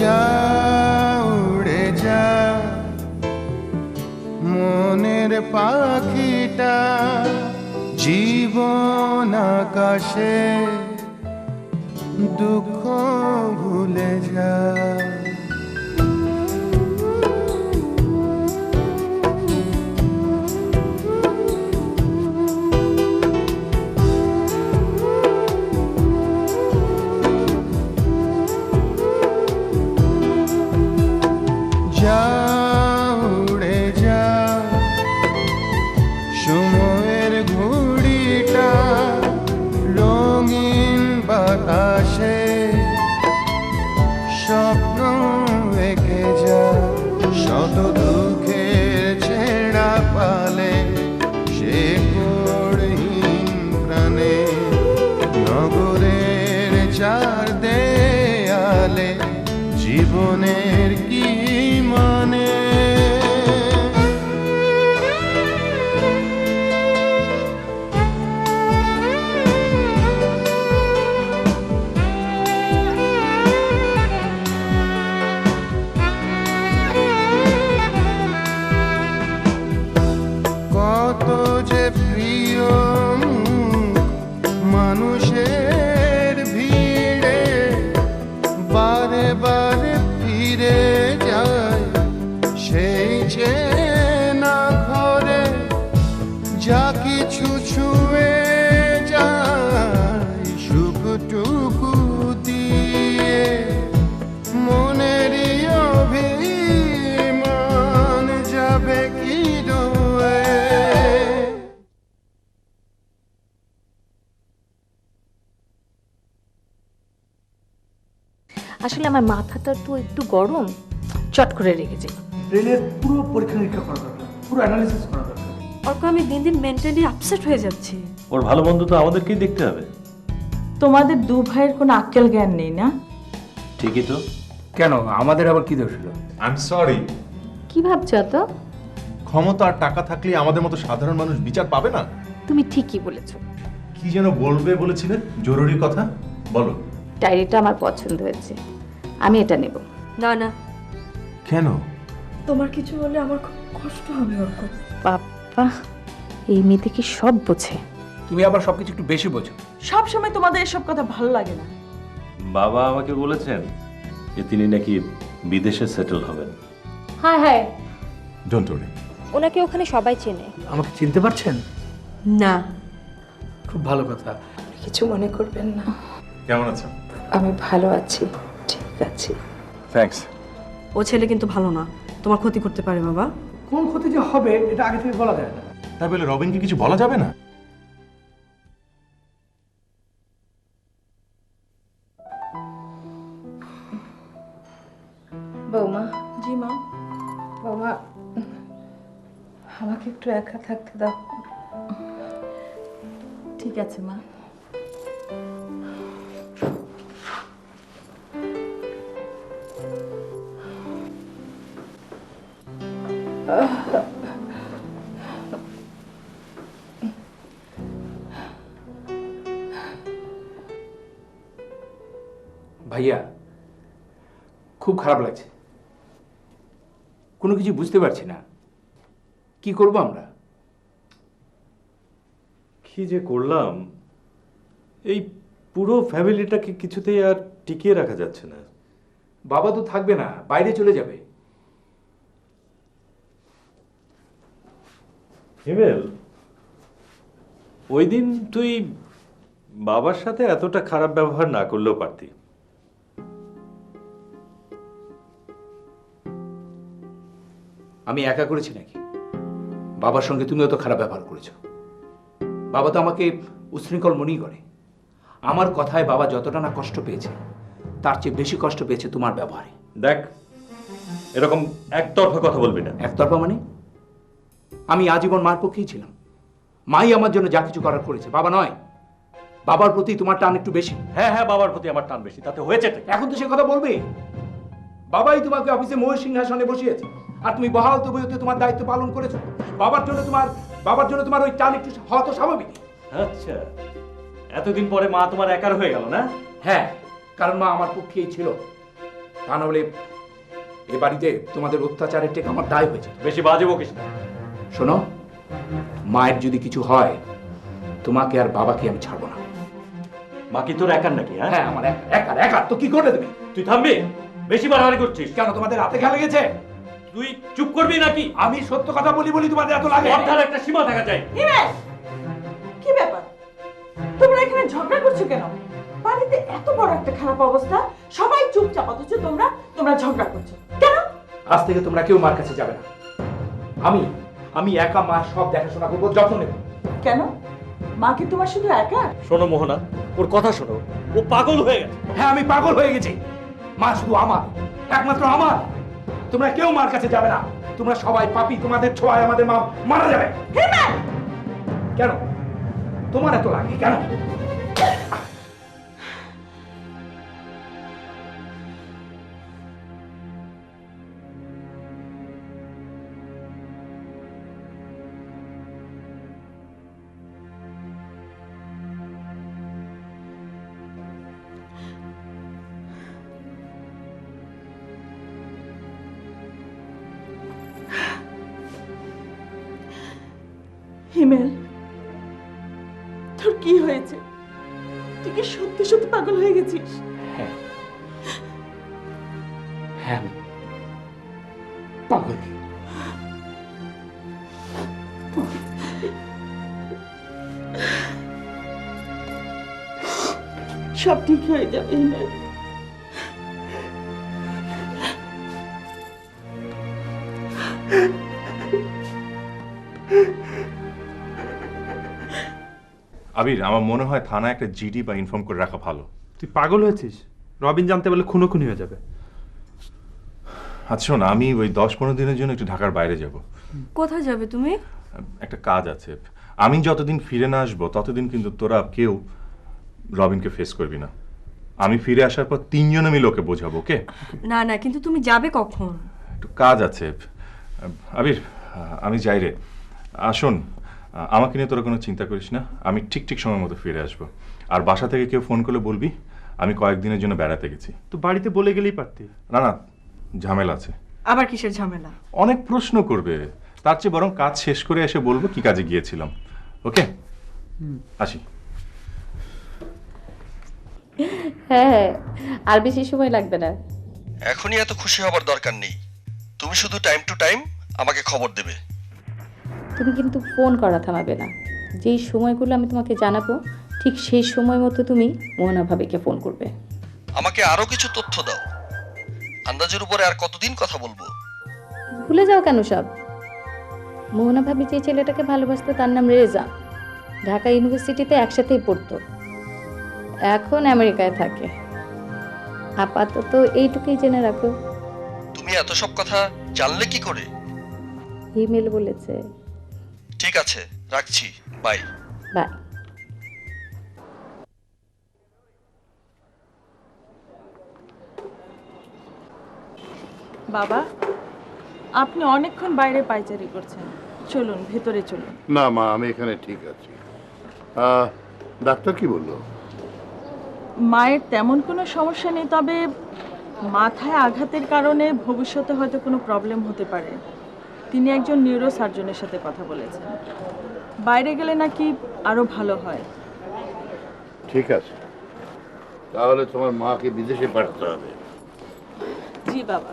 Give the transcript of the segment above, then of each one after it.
যা উড়ে যা। মনের পাখিটা জীবন আকাশে দুঃখ ভুলে যা। আসলে আমার মাথাটা তো একটু গরম চট করে রেখে যাই। ব্রেনের পুরো পরীক্ষা নিরীক্ষা করা দরকার পুরো অ্যানালিসিস করা দরকার। অর্ক আমি দিন দিন মেন্টালি আপসেট হয়ে যাচ্ছি। ওর ভালো মন্দ তো আমাদেরকেই দেখতে হবে। তোমাদের দু ভাইয়ের কোনো আক্কেল জ্ঞান নেই না? ঠিকই তো। কেন? আমাদের আবার কি দোষ হলো? আই এম সরি কি ভাবছ তো ক্ষমতা আর টাকা থাকলে আমাদের মতো সাধারণ মানুষ বিচার পাবে না? তুমি ঠিকই বলেছ। কি যেন বলবে বলেছিলে? জরুরি কথা? বলো। ডায়েরিটা আমার পছন্দ হয়েছে। আমি এটা নেব। না না। কেন? তোমার কিছু হলে আমার খুব কষ্ট হবে অর্ক। বাপ্পা এই মেয়েতে কি সব বোঝে? তুমি আবার সবকিছু একটু বেশি বোঝো। সব সময় তোমাদের এসব কথা ভালো লাগে না। বাবা আমাকে বলেছেন যে তিনি নাকি বিদেশে সেটেল হবেন। হ্যাঁ হ্যাঁ। ডোন্ট ওরি ওনাকে ওখানে সবাই চেনে। আমাকে চিনতে পারছেন? না। খুব ভালো কথা। কিছু মনে করবেন না। কেমন আছেন? আমি ভালো আছি ঠিক আছি। থ্যাঙ্কস ও ছেলে কিন্তু ভালো না। তোমার ক্ষতি করতে পারে বাবা। কোন ক্ষতি যে হবে এটা আগে থেকে বলা যায় না। তাই বলে রবিনকে কিছু বলা যাবে না? বৌমা। জি মা। বৌমা আমাকে একটু একা থাকতে দাও। ঠিক আছে মা। খারাপ লাগছে। কোনো কিছু বুঝতে পারছি না। কি করব আমরা? কি যে করলাম? এই পুরো ফ্যামিলিটাকে কিছুতেই আর টিকিয়ে রাখা যাচ্ছে না। বাবা তো থাকবে না বাইরে চলে যাবে। হিমেল ওই দিন তুই বাবার সাথে এতটা খারাপ ব্যবহার না করলেও পারতি। আমি একা করেছি নাকি? বাবার সঙ্গে তুমিও তো খারাপ ব্যবহার করেছ। বাবা তো আমাকে উশৃঙ্খল মনেই করে। আমার কথায় বাবা যতটা না কষ্ট পেয়েছে তার চেয়ে বেশি কষ্ট পেয়েছে তোমার ব্যবহারে। দেখ এরকম একতরফা কথা বলবি না। একতরফা মানে? আমি আজীবন মার পক্ষেই ছিলাম। মাই আমার জন্য যা কিছু করার করেছে বাবা নয়। বাবার প্রতি তোমার টান একটু বেশি। হ্যাঁ হ্যাঁ বাবার প্রতি আমার টান বেশি তাতে হয়েছে এখন তো সে কথা বলবে। বাবাই তোমাকে অফিসে মহেশ সিংহাসনে বসিয়েছে। আর তুমি বহাল তবিয়তে তোমার দায়িত্ব পালন করেছ। বাবার জন্য তোমার বাবার জন্য তোমার ওই টান একটু হওয়া তো স্বাভাবিক। আচ্ছা। এতদিন পরে মা তোমার একার হয়ে গেল না? হ্যাঁ কারণ মা আমার পক্ষেই ছিল। তা নাহলে এ বাড়িতে তোমাদের অত্যাচারের টেক আমার দায় হয়েছে। বেশি বাজে বকিস না। শোনো মায়ের যদি কিছু হয় তোমাকে আর বাবাকে আমি ছাড়বো না। মা কি তোর একার নাকি হ্যাঁ? হ্যাঁ আমার এক- একার একার। তো কি করে তুমি? তুই থামবি? বেশি বাড়াবাড়ি করছিস। কেন তোমাদের হাতে খেলা গেছে তুই চুপ করবি নাকি? আমি সত্য কথা বলি বলি তোমাদের এত লাগে। কথার একটা সীমা থাকা চাই হিমেল কি ব্যাপার? তোমরা এখানে ঝগড়া করছ কেন? বাড়িতে এত বড় একটা খারাপ অবস্থা। সবাই চুপচাপ অথচ তোমরা তোমরা ঝগড়া করছ। কেন? আজ থেকে তোমরা কেউ মার কাছে যাবে না। আমি আমি একা মা সব দেখাশোনা করব যত্ন নেব। কেন? মা কি তোমার শুধু একা? শোনো মোহনা ওর কথা শোনো। ও পাগল হয়ে গেছে। হ্যাঁ আমি পাগল হয়ে গেছি। মা শুধু আমার একমাত্র আমার। তোমরা কেউ মার কাছে যাবে না। তোমরা সবাই পাপি তোমাদের ছোঁয়ায় আমাদের মা মারা যাবে। কেন? তোমার এত লাগে কেন? হিমেল তোর কি হয়েছে? তুই কি সত্যি সত্যি পাগল হয়ে গেছিস? হ্যাঁ। হ্যাঁ পাগল সব ঠিক হয়ে যাবে হিমেল। আবির আমার মনে হয় থানায় একটা জিডি বা ইনফর্ম করে রাখা ভালো। তুই পাগল হয়েছিস? রবিন জানতে পারলে খুনোখুনি হয়ে যাবে। আচ্ছা শোন আমি ওই দশ পনেরো দিনের জন্য একটু ঢাকার বাইরে যাব। কোথায় যাবে তুমি? একটা কাজ আছে। আমি যতদিন ফিরে না আসব ততদিন কিন্তু তোরা কেউ রবিনকে ফেস করবি না। আমি ফিরে আসার পর তিনজন আমি লোকে বোঝাবো ওকে? না না কিন্তু তুমি যাবে কখন? একটু কাজ আছে। আবির আমি যাই রে। আসুন আমাকে নিয়ে তোরা কোনো চিন্তা করিস না আমি ঠিক ঠিক সময় মতো ফিরে আসব। আর বাসা থেকে কেউ ফোন করলে বলবি আমি কয়েকদিনের জন্য বেড়াতে গেছি। তো বাড়িতে বলে গেলেই পারতি? না না ঝামেলা আছে। আবার কিসের ঝামেলা? অনেক প্রশ্ন করবে তার চেয়ে বরং কাজ শেষ করে এসে বলব কি কাজে গিয়েছিলাম। ওকে? আসি। হ্যাঁ আর বেশি সময় লাগবে না। এখনই এত খুশি হবার দরকার নেই। তুমি শুধু টাইম টু টাইম আমাকে খবর দেবে। তুমি কিন্তু ফোন করা থামাবে না। যেই সময়গুলো আমি তোমাকে জানাব ঠিক সেই সময় মতো তুমি মোহনা ভাবিকে ফোন করবে। আমাকে আরও কিছু তথ্য দাও। আন্দাজের উপরে আর কতদিন কথা বলব? ভুলে যাও কেন সব? মোহনা ভাবি যে ছেলেটাকে ভালোবাসতো তার নাম রেজা। ঢাকা ইউনিভার্সিটিতে একসাথেই পড়তো। এখন আমেরিকায় থাকে। আপাতত এইটুকুই জেনে রাখো। তুমি এত সব কথা জানলে কি করে? ইমেল বলেছে ঠিক আছে রাখছি বাই। বাই। বাবা আপনি অনেকক্ষণ বাইরে পাইচারি করছেন। চলুন ভেতরে চলুন। না মা আমি এখানে ঠিক আছি। আহ, ডাক্তার কি বলল? মায়ের তেমন কোনো সমস্যা নেই তবে মাথায় আঘাতের কারণে ভবিষ্যতে হয়তো কোনো প্রবলেম হতে পারে। তিনি একজন নিউরো সার্জনের সাথে কথা বলেছেন। বাইরে গেলে নাকি আরও ভালো হয়। ঠিক আছে। তাহলে তোমার মাকে বিদেশে পাঠাতে হবে। জি বাবা।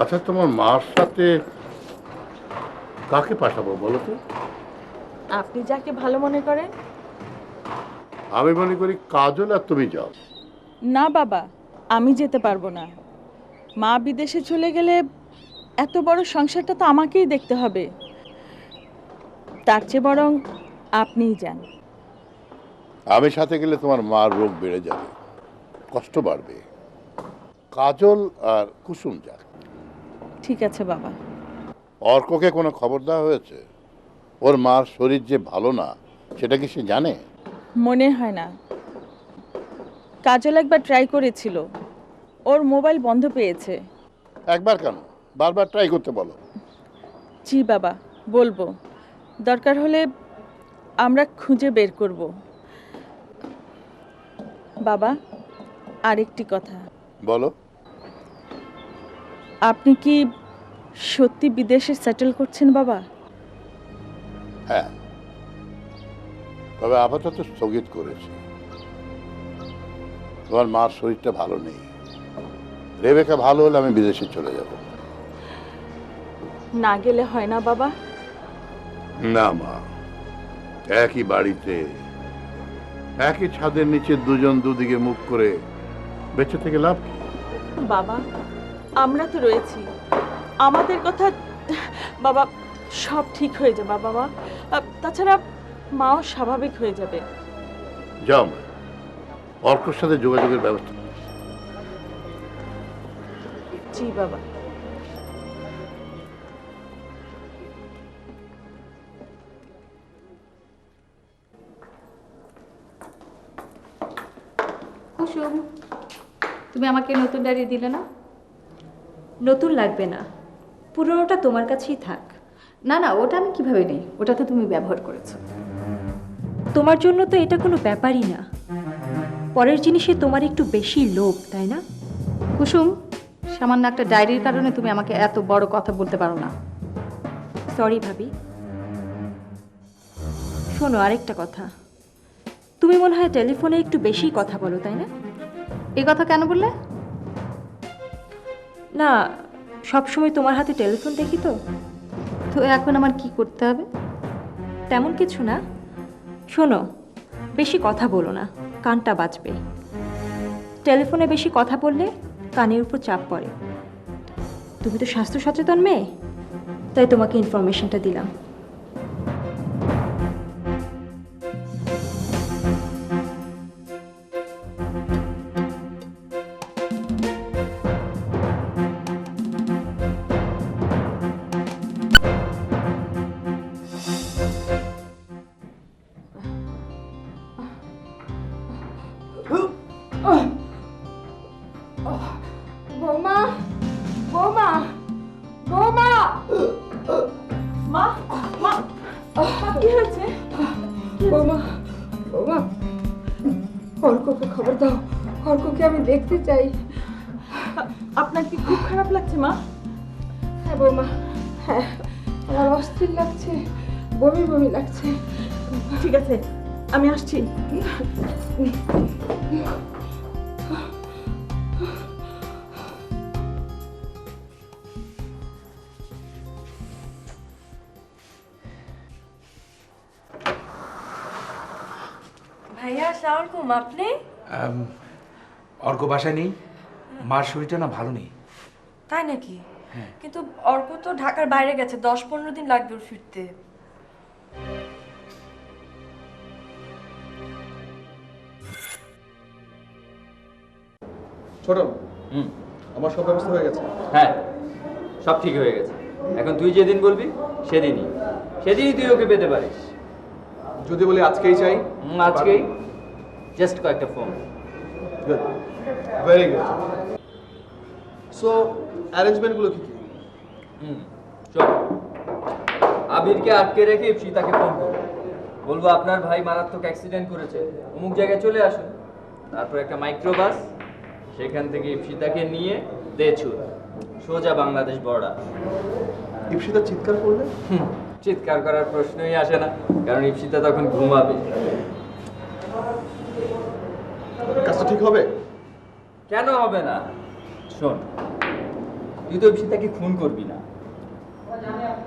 আচ্ছা তোমার মার সাথে কাকে পাঠাবো বলো তো? আপনি যাকে ভালো মনে করেন। আমি মনে করি কাজল আর তুমি যাও। না বাবা আমি যেতে পারব না। মা বিদেশে চলে গেলে এত বড় সংসারটা তো আমাকেই দেখতে হবে। তার চেয়ে বরং আপনিই যান। আমি সাথে গেলে তোমার মার রোগ বেড়ে যাবে। কষ্ট বাড়বে। কাজল আর কুসুম যাক। ঠিক আছে বাবা। অর্ককে কোনো খবর দেওয়া হয়েছে? ওর মার শরীর যে ভালো না সেটা কি সে জানে? মনে হয় না। কাজল একবার ট্রাই করেছিল। ওর মোবাইল বন্ধ পেয়েছে। একবার কেন? বারবার ট্রাই করতে বলো। জি বাবা বলব। দরকার হলে আমরা খুঁজে বের করব। বাবা আরেকটি কথা। বলো। আপনি কি সত্যি বিদেশে সেটেল করছেন বাবা? হ্যাঁ। তবে আপাতত স্থগিত করেছি। তোমার মার শরীরটা ভালো নেই। রেবেকা ভালো হলে আমি বিদেশে চলে যাব। না গেলে হয় না বাবা। না মা। একই বাড়িতে একই ছাদের নিচে দুজন দুদিকে মুখ করে বেঁচে থেকে লাভ কি? বাবা আমরা তো রয়েছি। আমাদের কথা বাবা সব ঠিক হয়ে যাবে বাবা। তাছাড়া মাও স্বাভাবিক হয়ে যাবে। যাও মা। অর্কর সাথে যোগাযোগের ব্যবস্থা জি বাবা। তুমি আমাকে নতুন ডায়েরি দিলে না? নতুন লাগবে না। পুরোনোটা তোমার কাছেই থাক। না না, ওটা আমি কীভাবে নেই? ওটা তো তুমি ব্যবহার করেছ। তোমার জন্য তো এটা কোনো ব্যাপারই না। পরের জিনিসে তোমার একটু বেশি লোভ, তাই না? কুসুম, সামান্য একটা ডায়েরির কারণে তুমি আমাকে এত বড় কথা বলতে পারো না। সরি ভাবি। শোনো, আরেকটা কথা। তুমি মনে হয় টেলিফোনে একটু বেশি কথা বলো, তাই না? এই কথা কেন বললে? না সবসময় তোমার হাতে টেলিফোন দেখি তো। তো এখন আমার কি করতে হবে? তেমন কিছু না। শোনো বেশি কথা বলো না কানটা বাজবে। টেলিফোনে বেশি কথা বললে কানের উপর চাপ পড়ে। তুমি তো স্বাস্থ্য সচেতন মেয়ে তাই তোমাকে ইনফরমেশনটা দিলাম। হ্যাঁ আমার অস্থির লাগছে বমি বমি লাগছে। ঠিক আছে আমি আসছি। ভাইয়া আপনি? অর্ক বাসায় নেই। মার শরীরটা না ভালো নেই। তাই নাকি? কিন্তু অর্ক তো ঢাকার বাইরে গেছে দশ পনেরো দিন লাগবে ওর ফিরতে। ছোট আমার সব ব্যবস্থা হয়ে গেছে। হ্যাঁ সব ঠিক হয়ে গেছে। এখন তুই যেদিন বলবি সেদিনই। সেদিনই তুই ওকে পেতে পারিস। যদি বলি আজকেই চাই আজকেই। জাস্ট কয়েকটা phone good very good so অ্যারেঞ্জমেন্টগুলো কি কি? হুম চল। আবিরকে আটকে রেখে সীতাকে ফোন করব বলব আপনার ভাই মারাত্মক অ্যাক্সিডেন্ট করেছে। অমুক জায়গায় চলে আসুন। তারপর একটা মাইক্রোবাস সেখান থেকে ইপসিতাকে নিয়ে দেছুর সোজা বাংলাদেশ বর্ডার ইপসিতা চিৎকার করলে? চিৎকার করার প্রশ্নই আসে না কারণ ইপসিতা তখন ঘুমাবে। কাজটা ঠিক হবে? কেন হবে না? শোন তুই তো তাকে খুন করবি না।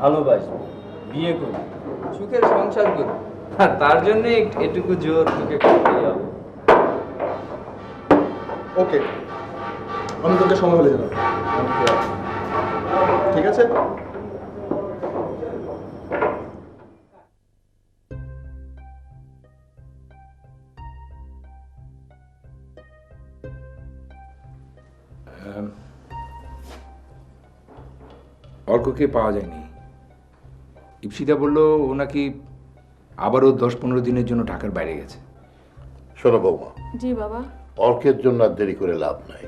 ভালোবাসবি বিয়ে করবি সুখের সংসার করবি। আর তার জন্য এটুকু জোর তোকে করতেই হবে। ওকে আমি তোকে সময় হলে জানাব। ঠিক আছে? অর্ককে পাওয়া যায়নি। ইপসিতা বলল ও নাকি আবারও দশ পনেরো দিনের জন্য ঢাকার বাইরে গেছে। শোনো বৌমা জি বাবা। অর্কের জন্য আর দেরি করে লাভ নাই।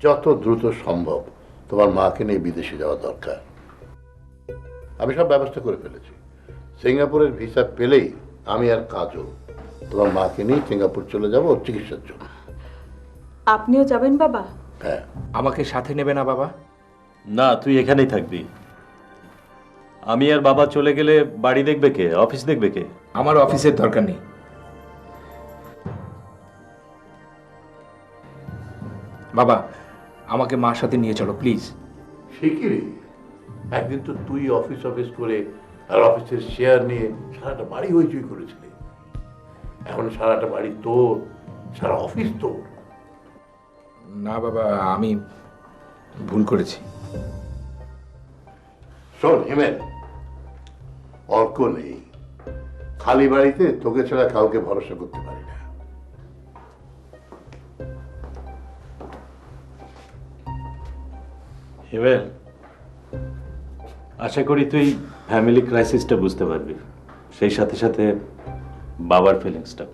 যত দ্রুত সম্ভব তোমার মাকে নিয়ে বিদেশে যাওয়া দরকার। আমি সব ব্যবস্থা করে ফেলেছি। সিঙ্গাপুরের ভিসা পেলেই আমি আর কাজও। তোমার মাকে নিয়ে সিঙ্গাপুর চলে যাব চিকিৎসার জন্য। আপনিও যাবেন বাবা? হ্যাঁ। আমাকে সাথে নেবে না বাবা? না তুই এখানেই থাকবি। আমি আর বাবা চলে গেলে বাড়ি দেখবে কে? অফিস দেখবে কে? আমার অফিসের দরকার নেই। বাবা আমাকে মার সাথে নিয়ে চলো প্লিজ। শিগগিরই একদিন তো তুই অফিস অফিস করে আর অফিসের শেয়ার নিয়ে সারাটা বাড়ি হইচই করেছিলি। এখন সারাটা বাড়ি তোর সারা অফিস তোর। না বাবা আমি ভুল করেছি। শোন হিমেন অর্ক নেই। খালি বাড়িতে তোকে ছাড়া কাউকে ভরসা করতে পারি না। হিমেল আশা করি তুই ফ্যামিলি ক্রাইসিসটা বুঝতে পারবি। সেই সাথে সাথে বাবার ফিলিংসটা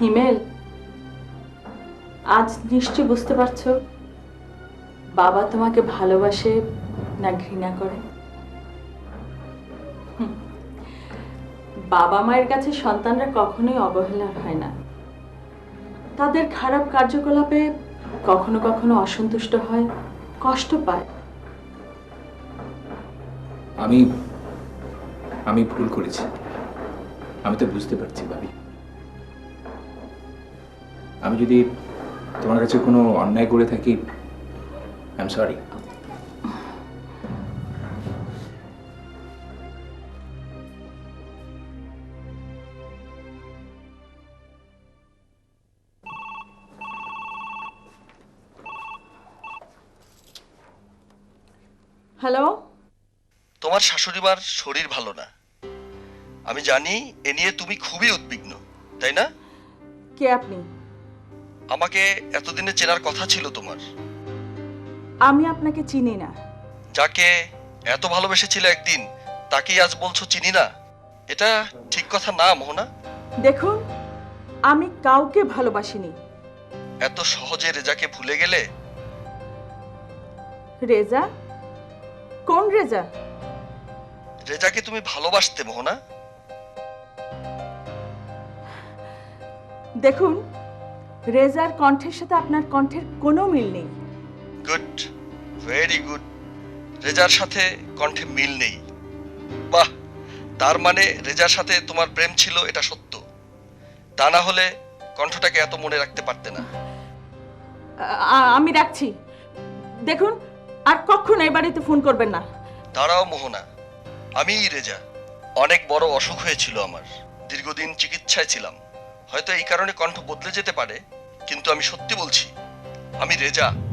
হিমেল, আজ নিশ্চয় বুঝতে পারছ, বাবা তোমাকে ভালোবাসে না ঘৃণা করে। বাবা মায়ের কাছে সন্তানরা কখনোই অবহেলার হয় না। তাদের খারাপ কার্যকলাপে কখনো কখনো অসন্তুষ্ট হয়, কষ্ট পায়। আমি আমি ভুল করেছি। আমি তো বুঝতে পারছি, ভাবি। আমি যদি তোমার কাছে কোনো অন্যায় করে থাকি আই এম সরি হ্যালো তোমার শাশুড়িমার শরীর ভালো না। আমি জানি এ নিয়ে তুমি খুবই উদ্বিগ্ন তাই না? কে আপনি? আমাকে এতদিনে চেনার কথা ছিল তোমার। আমি আপনাকে চিনি না। যাকে এত ভালোবেসেছিল একদিন তাকেই আজ বলছো চিনি না? এটা ঠিক কথা না মোহনা। দেখুন আমি কাউকে ভালোবাসিনি। এত সহজে রেজাকে ভুলে গেলে? রেজা? কোন রেজা? রেজাকে তুমি ভালোবাসতে মোহনা। দেখুন রেজার কণ্ঠের সাথে আপনার কণ্ঠের কোনো মিল নেই। Good very good. রেজার সাথে কণ্ঠে মিল নেই। বাহ তার মানে রেজার সাথে তোমার প্রেম ছিল এটা সত্য। তা না হলে কণ্ঠটাকে এত মনে রাখতে পারতে না। আ- আমি রাখছি। দেখুন আর কখনো এই বাড়িতে ফোন করবেন না। দাঁড়াও মোহনা আমি রেজা। অনেক বড় অসুখ হয়েছিল আমার। দীর্ঘদিন চিকিৎসায় ছিলাম। হয়তো এই কারণে কণ্ঠ বদলে যেতে পারে। কিন্তু আমি সত্যি বলছি আমি রেজা।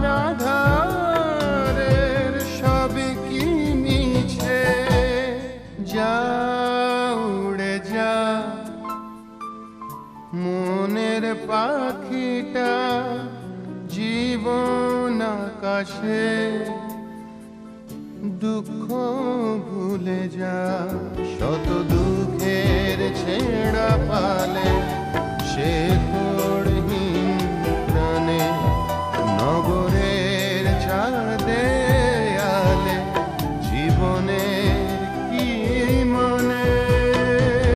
আর আধারের সবই কি মিছে? যা উড়ে যা। মনের পাখিটা জীবন আকাশে দুঃখ ভুলে যা। শত দুঃখের ছেঁড়া পালে সে